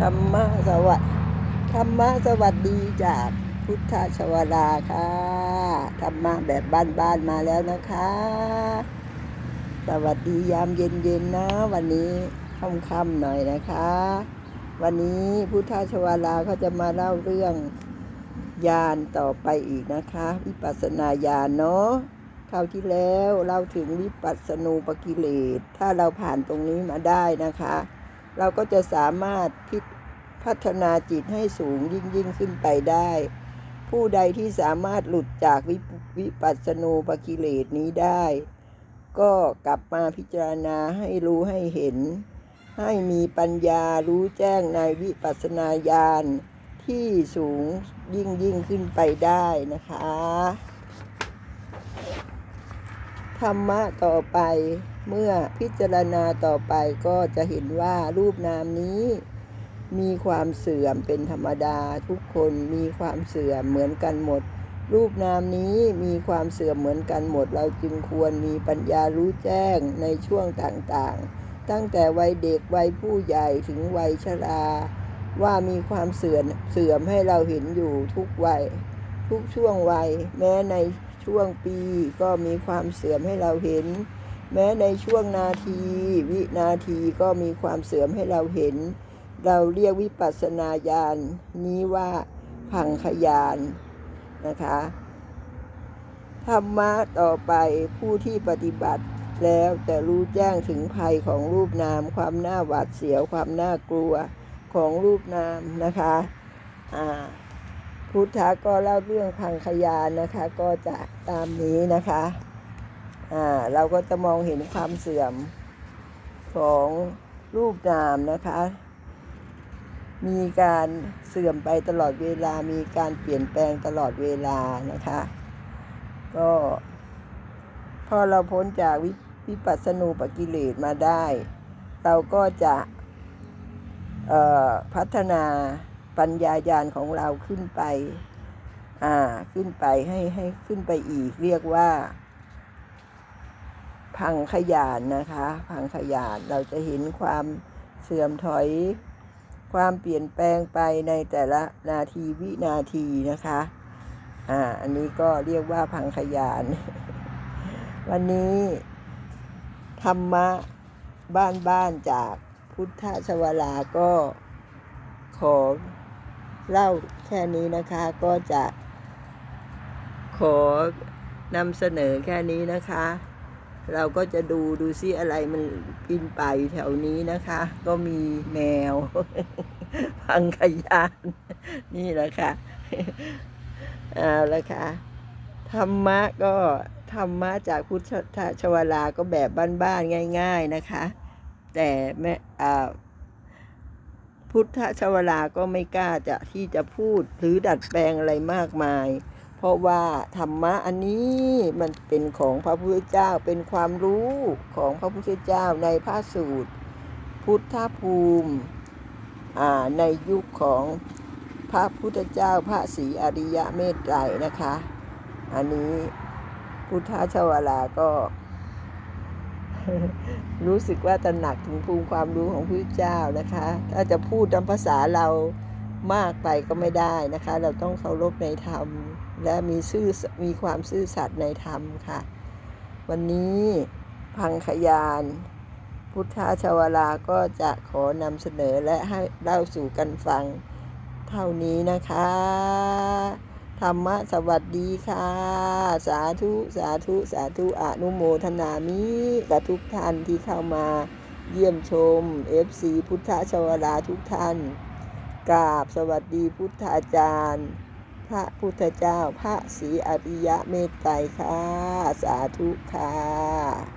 ธรรมะสวัสดิ์ธรรมะสวัสดีจากพุทธชวดาค่ะธรรมะแบบบ้านๆมาแล้วนะคะ สวัสดียามเย็นๆนะ วันนี้ค่ำๆหน่อยนะคะ วันนี้พุทธชวดาเขาจะมาเล่าเรื่องยานต่อไปอีกนะคะ วิปัสสนาญาณเนาะคราวที่แล้วเราถึงวิปัสสนูปกิเลสถ้าเราผ่านตรงนี้มาได้นะคะ เราก็จะสามารถพิพัฒนาจิตให้สูงยิ่งยิ่งขึ้นไปได้ ผู้ใดที่สามารถหลุดจากวิปวิปัสสนูปกิเลสนี้ได้ ก็กลับมาพิจารณาให้รู้ให้เห็น ให้มีปัญญารู้แจ้งในวิปัสสนาญาณที่สูงยิ่งยิ่งขึ้นไปได้นะคะ ธรรมะต่อไป เมื่อพิจารณาต่อไปก็จะเห็นว่ารูปนามนี้ มีความเสื่อมเป็นธรรมดาทุกคนมีความเสื่อมเหมือนกันหมด รูปนามนี้มีความเสื่อมเหมือนกันหมด เราจึงควรมีปัญญารู้แจ้งในช่วงต่างๆ ตั้งแต่วัยเด็กวัยผู้ใหญ่ถึงวัยชราว่ามีความเสื่อมเสื่อมให้เราเห็นอยู่ทุกวัยทุกช่วงวัย แม้ในช่วงปีก็มีความเสื่อมให้เราเห็น แม้ในช่วงนาที วินาทีก็มีความเสื่อมให้เราเห็น เราเรียกวิปัสสนาญาณนี้ว่าพังขยานนะคะธรรมะต่อไปผู้ที่ปฏิบัติแล้วแต่รู้แจ้งถึงภัยของรูปนาม ความน่าหวาดเสียวความน่ากลัวของรูปนามนะคะพุทธะก็เล่าเรื่องพังขยานนะคะ ก็จะตามนี้นะคะ อ่าเราก็จะมองเห็นความเสื่อมของรูปนามนะคะ มีการเสื่อมไปตลอดเวลา มีการเปลี่ยนแปลงตลอดเวลานะคะ ก็พอเราพ้นจากวิวิปัสสนูปกิเลสมาได้ เราก็จะพัฒนาปัญญาญาณของเราขึ้นไป อ่า ขึ้นไปให้ให้ขึ้นไปอีกเรียกว่า พังขยานนะคะ พังขยานเราจะเห็นความเสื่อมถอย ความเปลี่ยนแปลงไปในแต่ละนาทีวินาทีนะคะ อ่า อันนี้ก็เรียกว่าพังขยาน วันนี้ ธรรมะบ้านบ้านๆจากพุทธชวลาก็ขอเล่าแค่นี้นะคะก็จะขอนำเสนอแค่นี้นะคะ เราก็จะดูดูซิอะไรมันปินไปแถวนี้นะคะ ก็มีแมว พังขยาน นี่แหละค่ะเอาละค่ะ ธรรมะก็ธรรมะจากพุทธชวลาก็แบบบ้านๆง่าย ๆนะคะ แต่แม่พุทธชวลาก็ไม่กล้าจะที่จะพูดหรือดัดแปลงอะไรมากมาย เพราะว่าธรรมะอันนี้มันเป็นของพระพุทธเจ้าเป็นความรู้ของพระพุทธเจ้าในพระสูตร พุทธภูมิในยุคของพระพุทธเจ้าพระศรีอริยะเมตไตรนะคะ อันนี้พุทธชวลาก็ รู้สึกว่าตระหนักถึงภูมิความรู้ของพระเจ้านะคะ ถ้าจะพูดตามภาษาเรามากไปก็ไม่ได้นะคะ เราต้องเคารพในธรรม และมีซื่อมีความซื่อสัตย์ในธรรมค่ะ วันนี้พังขยาน พุทธาชวลาก็จะขอนำเสนอและให้เล่าสู่กันฟังเท่านี้นะคะ ธรรมะสวัสดีค่ะ สาธุ สาธุ สาธุอนุโมทนามิกับทุกท่านที่เข้ามาเยี่ยมชม FC พุทธชวลาทุกท่านกราบสวัสดีพุทธาจารย์ พระพุทธเจ้า พระศรีอริยะเมตไตรค่ะ สาธุค่ะ